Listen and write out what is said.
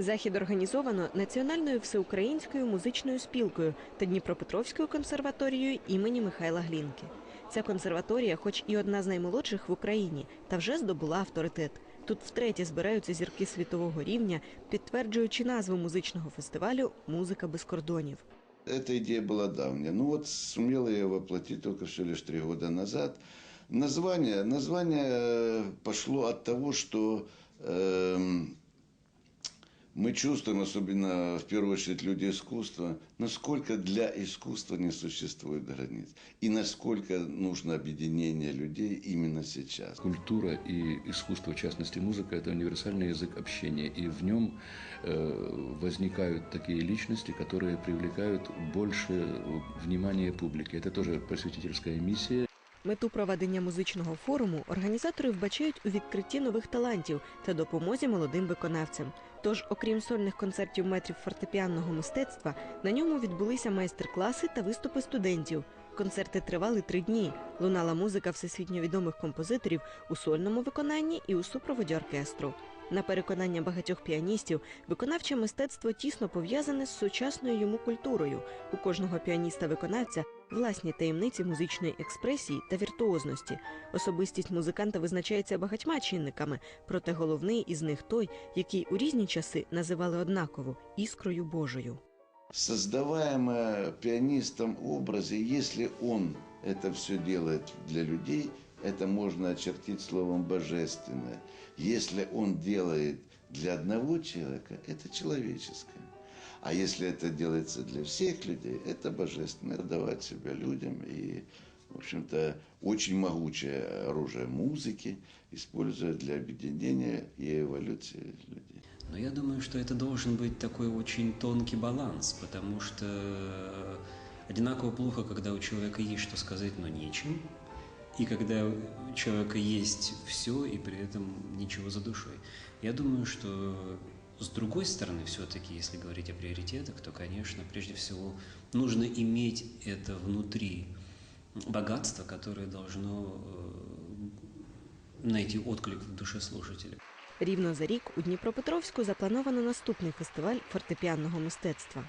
Захід організовано Національною всеукраїнською музичною спілкою та Дніпропетровською консерваторією імені Михайла Глінки. Ця консерваторія, хоч і одна з наймолодших в Україні, та вже здобула авторитет. Тут втретє збираються зірки світового рівня, підтверджуючи назву музичного фестивалю Музика без кордонів. Эта идея была давняя. Ну вот сумел я ее воплотить только всего лишь три года назад. Название, название э, пошло от того, что эм, мы чувствуем, особенно в первую очередь люди искусства, насколько для искусства не существует границ и насколько нужно объединение людей именно сейчас. Культура и искусство, в частности музыка, это универсальный язык общения, и в нем э, возникают такие личности, которые привлекают больше э, внимания публики. Это тоже просветительская миссия. Мету проведення музичного форуму організатори вбачають у відкритті нових талантів та допомозі молодим виконавцям. Тож, окрім сольних концертів метрів фортепіанного мистецтва, на ньому відбулися майстер-класи та виступи студентів. Концерти тривали три дні. Лунала музика всесвітньо відомих композиторів у сольному виконанні і у супроводі оркестру. На переконання багатьох піаністів, виконавче мистецтво тісно пов'язане з сучасною йому культурою. У кожного піаніста-виконавця власні таємниці музичної експресії та віртуозності. Особистість музиканта визначається багатьма чинниками, проте головний із них той, який у різні часи називали однаково іскрою Божою. создаваемое пианистом образе, если он это все делает для людей, это можно очертить словом божественное. Если он делает для одного человека, это человеческое. А если это делается для всех людей, это божественное. Давать себя людям и, в общем-то, очень могучее оружие музыки используя для объединения и эволюции людей. Но я думаю, что это должен быть такой очень тонкий баланс, потому что одинаково плохо, когда у человека есть что сказать, но нечем, и когда у человека есть все, и при этом ничего за душой. Я думаю, что с другой стороны, все-таки, если говорить о приоритетах, то, конечно, прежде всего нужно иметь это внутри богатство, которое должно э, найти отклик в душе слушателя. Рівно за рік у Дніпропетровську заплановано наступний фестиваль фортепіанного мистецтва.